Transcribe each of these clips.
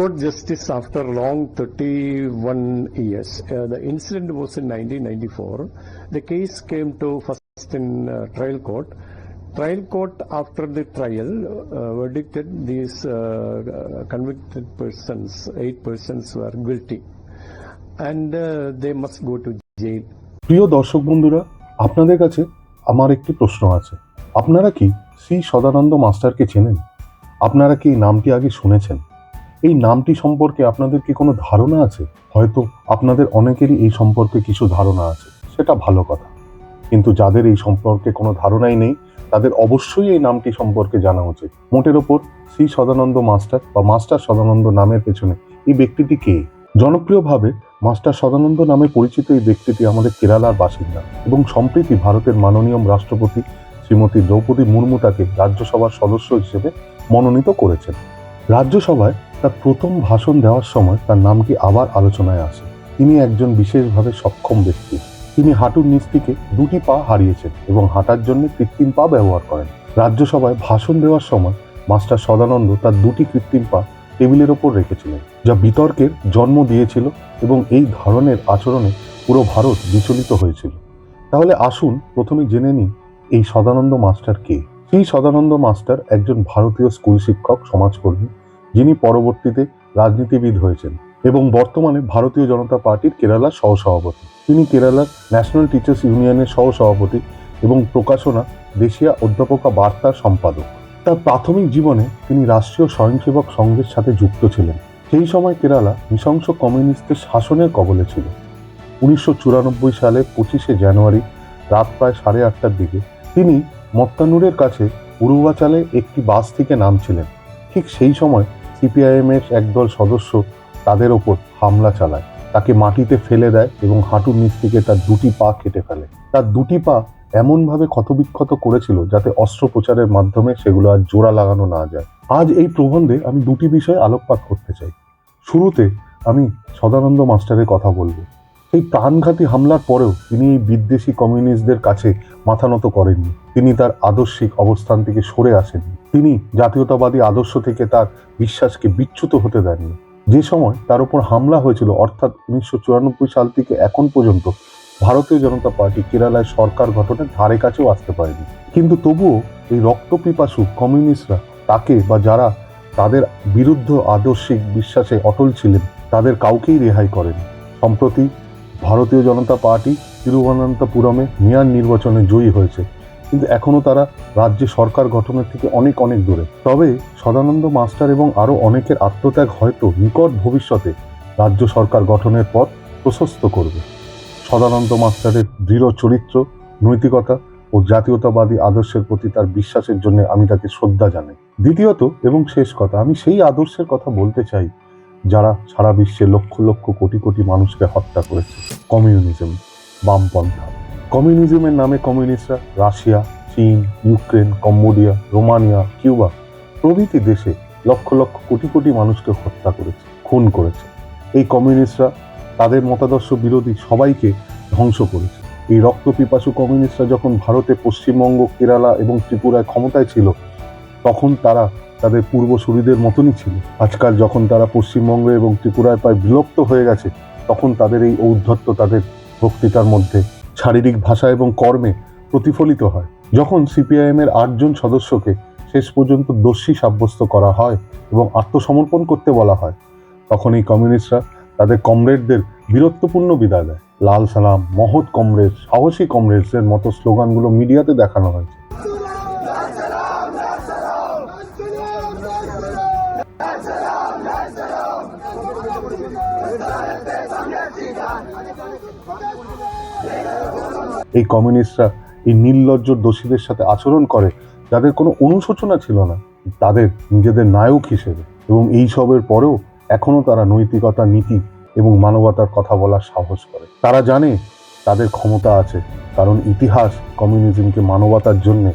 Court justice after long 31 years. Uh, the incident was in 1994. The case came to first in uh, trial court. Trial court, after the trial, uh, verdicted these uh, uh, convicted persons, eight persons, were guilty, and uh, they must go to jail. প্রিয় দর্শক বন্ধুরা আপনাদের কাছে আমার একটি প্রশ্ন আছে আপনারা কি শ্রী সদানন্দ মাস্টারকে চেনেন আপনারা কি নামটি আগে শুনেছেন এই নামটি সম্পর্কে আপনাদের কি কোনো ধারণা আছে? হয়তো আপনাদের অনেকেরই এই সম্পর্কে কিছু ধারণা আছে। সেটা ভালো কথা। কিন্তু যাদের এই সম্পর্কে কোনো ধারণাই নেই, তাদের অবশ্যই এই নামটি সম্পর্কে জানা উচিত। মোটের ওপর শ্রী সদানন্দ মাস্টার বা মাস্টার সদানন্দ নামের পেছনে এই ব্যক্তিটি কে? জনপ্রিয়ভাবে মাস্টার সদানন্দ নামে পরিচিত এই ব্যক্তিটি আমাদের কেরালার বাসিন্দা এবং সম্প্রতি ভারতের মাননীয় রাষ্ট্রপতি শ্রীমতী দ্রৌপদী মুর্মু তাকে রাজ্যসভার সদস্য হিসেবে মনোনীত করেছেন। রাজ্যসভায় তার প্রথম ভাষণ দেওয়ার সময় তার নামটি আবার আলোচনায় আসে। তিনি একজন বিশেষভাবে সক্ষম ব্যক্তি। তিনি হাঁটুর নিচ থেকে দুটি পা হারিয়েছেন এবং হাঁটার জন্য কৃত্রিম পা ব্যবহার করেন। রাজ্যসভায় ভাষণ দেওয়ার সময় মাস্টার সদানন্দ তার দুটি কৃত্রিম পা টেবিলের ওপর রেখেছিলেন, যা বিতর্কের জন্ম দিয়েছিল এবং এই ধরনের আচরণে পুরো ভারত বিচলিত হয়েছিল। তাহলে আসুন প্রথমে জেনে নিই, এই সদানন্দ মাস্টার কে? সেই সদানন্দ মাস্টার একজন ভারতীয় স্কুল শিক্ষক, সমাজকর্মী যিনি পরবর্তীতে রাজনীতিবিদ হয়েছেন এবং বর্তমানে ভারতীয় জনতা পার্টির কেরালার সহসভাপতি। তিনি কেরালার ন্যাশনাল টিচার্স ইউনিয়নের সহসভাপতি এবং প্রকাশনা দেশিয়া অধ্যাপকা বার্তার সম্পাদক। তার প্রাথমিক জীবনে তিনি রাষ্ট্রীয় স্বয়ংসেবক সংঘের সাথে যুক্ত ছিলেন। সেই সময় কেরালা নৃশংস কমিউনিস্টের শাসনের কবলে ছিল। উনিশশো চুরানব্বই সালে পঁচিশে জানুয়ারি রাত প্রায় সাড়ে আটটার দিকে তিনি মত্তানুরের কাছে উরুবাচালে একটি বাস থেকে নামছিলেন। ঠিক সেই সময় সিপিআইএমের একদল সদস্য তাদের ওপর হামলা চালায়। তাকে মাটিতে ফেলে দেয় এবং হাঁটুর নিচ থেকে তার দুটি পা কেটে ফেলে। তার দুটি পা এমনভাবে ক্ষতবিক্ষত করেছিল যাতে অস্ত্রোপচারের মাধ্যমে সেগুলো আর জোড়া লাগানো না যায়। আজ এই প্রবন্ধে আমি দুটি বিষয়ে আলোকপাত করতে চাই। শুরুতে আমি সদানন্দ মাস্টারের কথা বলব। সেই প্রাণঘাতী হামলার পরেও তিনি এই বিদ্বেষী কমিউনিস্টদের কাছে মাথা নত করেননি। তিনি তার আদর্শিক অবস্থান থেকে সরে আসেননি। তিনি জাতীয়তাবাদী আদর্শ থেকে তার বিশ্বাসকে বিচ্যুত হতে দেননি। যে সময় তার উপর হামলা হয়েছিল, অর্থাৎ উনিশশো চুরানব্বই সাল থেকে এখন পর্যন্ত, ভারতীয় জনতা পার্টি কেরালায় সরকার গঠনের ধারে কাছেও আসতে পারেনি। কিন্তু তবুও এই রক্তপিপাসু কমিউনিস্টরা তাকে বা যারা তাদের বিরুদ্ধ আদর্শিক বিশ্বাসে অটল ছিলেন, তাদের কাউকেই রেহাই করেনি সম্প্রতি ভারতীয় জনতা পার্টি তিরুবনন্তপুরমে মেয়র নির্বাচনে জয়ী হয়েছে। কিন্তু এখনও তারা রাজ্যে সরকার গঠনের থেকে অনেক অনেক দূরে। তবে সদানন্দ মাস্টার এবং আরও অনেকের আত্মত্যাগ হয়তো নিকট ভবিষ্যতে রাজ্য সরকার গঠনের পথ প্রশস্ত করবে। সদানন্দ মাস্টারের দৃঢ় চরিত্র, নৈতিকতা ও জাতীয়তাবাদী আদর্শের প্রতি তার বিশ্বাসের জন্য আমি তাকে শ্রদ্ধা জানাই। দ্বিতীয়ত এবং শেষ কথা, আমি সেই আদর্শের কথা বলতে চাই যারা সারা বিশ্বে লক্ষ লক্ষ কোটি কোটি মানুষকে হত্যা করেছে। কমিউনিজম, বামপন্থা। কমিউনিজমের নামে কমিউনিস্টরা রাশিয়া, চীন, ইউক্রেন, কম্বোডিয়া, রোমানিয়া, কিউবা প্রভৃতি দেশে লক্ষ লক্ষ কোটি কোটি মানুষকে হত্যা করেছে, খুন করেছে। এই কমিউনিস্টরা তাদের মতাদর্শ বিরোধী সবাইকে ধ্বংস করেছে। এই রক্তপিপাসু কমিউনিস্টরা যখন ভারতে পশ্চিমবঙ্গ, কেরালা এবং ত্রিপুরায় ক্ষমতায় ছিল, তখন তারা তাদের পূর্বসূরিদের মতনই ছিল। আজকাল যখন তারা পশ্চিমবঙ্গে এবং ত্রিপুরায় প্রায় বিলুপ্ত হয়ে গেছে, তখন তাদের এই ঔদ্ধত্য তাদের বক্তৃতার মধ্যে শারীরিক ভাষা এবং কর্মে প্রতিফলিত হয়। যখন সিপিআইএম এর আটজন সদস্যকে শেষ পর্যন্ত দোষী সাব্যস্ত করা হয় এবং আত্মসমর্পণ করতে বলা হয় তখন এই কমিউনিস্টরা তাদের কমরেডদের বীরত্বপূর্ণ বিদায় দেয়। লাল সালাম, মহৎ কমরেড, সাহসী কমরেডসের মতো স্লোগানগুলো মিডিয়াতে দেখানো হয়েছে। এই কমিউনিস্টরা এই নির্লজ্জ দোষীদের সাথে আচরণ করে, যাদের কোনো অনুশোচনা ছিল না, তাদের নিজেদের নায়ক হিসেবে। এবং এই সবের পরেও এখনও তারা নৈতিকতা, নীতি এবং মানবতার কথা বলার সাহস করে। তারা জানে তাদের ক্ষমতা আছে, কারণ ইতিহাস কমিউনিজমকে মানবতার জন্য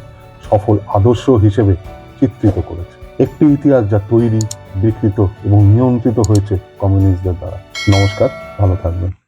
সফল আদর্শ হিসেবে চিত্রিত করেছে। একটি ইতিহাস যা তৈরি, বিকৃত এবং নিয়ন্ত্রিত হয়েছে কমিউনিস্টদের দ্বারা। নমস্কার, ভালো থাকবেন।